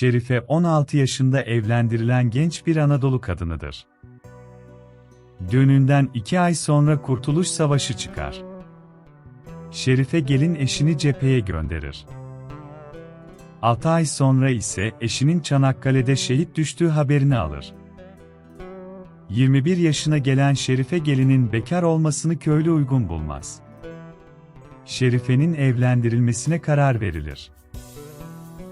Şerife 16 yaşında evlendirilen genç bir Anadolu kadınıdır. Düğününden iki ay sonra Kurtuluş Savaşı çıkar. Şerife gelin eşini cepheye gönderir. 6 ay sonra ise eşinin Çanakkale'de şehit düştüğü haberini alır. 21 yaşına gelen Şerife gelinin bekar olmasını köylü uygun bulmaz. Şerife'nin evlendirilmesine karar verilir.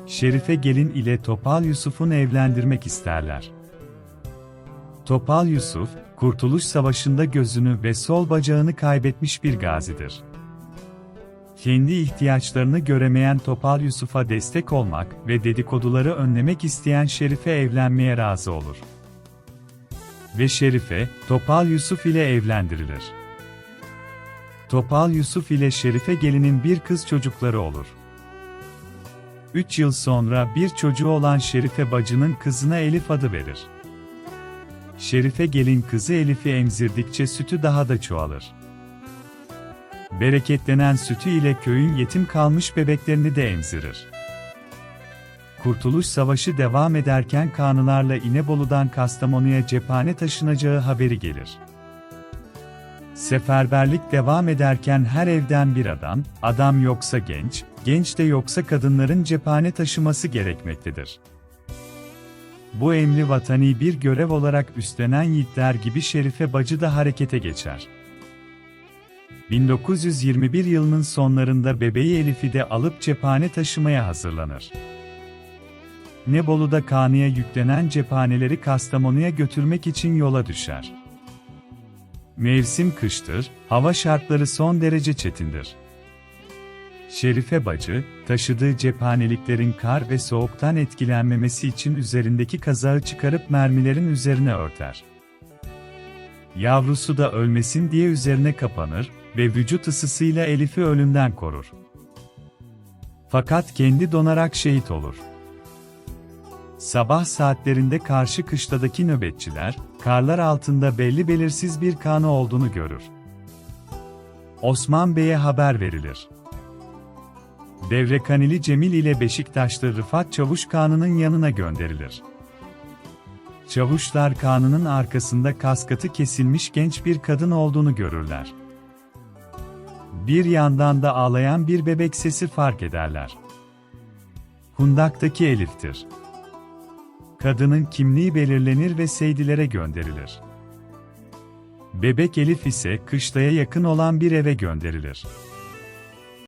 Şerife gelin ile Topal Yusuf'un evlendirmek isterler. Topal Yusuf, Kurtuluş Savaşı'nda gözünü ve sol bacağını kaybetmiş bir gazidir. Kendi ihtiyaçlarını göremeyen Topal Yusuf'a destek olmak ve dedikoduları önlemek isteyen Şerife evlenmeye razı olur. Ve Şerife, Topal Yusuf ile evlendirilir. Topal Yusuf ile Şerife gelinin bir kız çocukları olur. 3 yıl sonra bir çocuğu olan Şerife bacının kızına Elif adı verir. Şerife gelin kızı Elif'i emzirdikçe sütü daha da çoğalır. Bereketlenen sütü ile köyün yetim kalmış bebeklerini de emzirir. Kurtuluş Savaşı devam ederken kanılarla İnebolu'dan Kastamonu'ya cephane taşınacağı haberi gelir. Seferberlik devam ederken her evden bir adam, adam yoksa genç, genç de yoksa kadınların cephane taşıması gerekmektedir. Bu emri vatani bir görev olarak üstlenen yiğitler gibi Şerife Bacı da harekete geçer. 1921 yılının sonlarında bebeği Elif'i de alıp cephane taşımaya hazırlanır. Nebolu'da Kanı'ya yüklenen cephaneleri Kastamonu'ya götürmek için yola düşer. Mevsim kıştır, hava şartları son derece çetindir. Şerife bacı, taşıdığı cephaneliklerin kar ve soğuktan etkilenmemesi için üzerindeki kazağı çıkarıp mermilerin üzerine örter. Yavrusu da ölmesin diye üzerine kapanır ve vücut ısısıyla Elif'i ölümden korur. Fakat kendi donarak şehit olur. Sabah saatlerinde karşı kışladaki nöbetçiler, karlar altında belli belirsiz bir kanı olduğunu görür. Osman Bey'e haber verilir. Devrekanili Cemil ile Beşiktaşlı Rıfat Çavuş Kanı'nın yanına gönderilir. Çavuşlar Kanı'nın arkasında kaskatı kesilmiş genç bir kadın olduğunu görürler. Bir yandan da ağlayan bir bebek sesi fark ederler. Kundaktaki Elif'tir. Kadının kimliği belirlenir ve seydilere gönderilir. Bebek Elif ise kışlaya yakın olan bir eve gönderilir.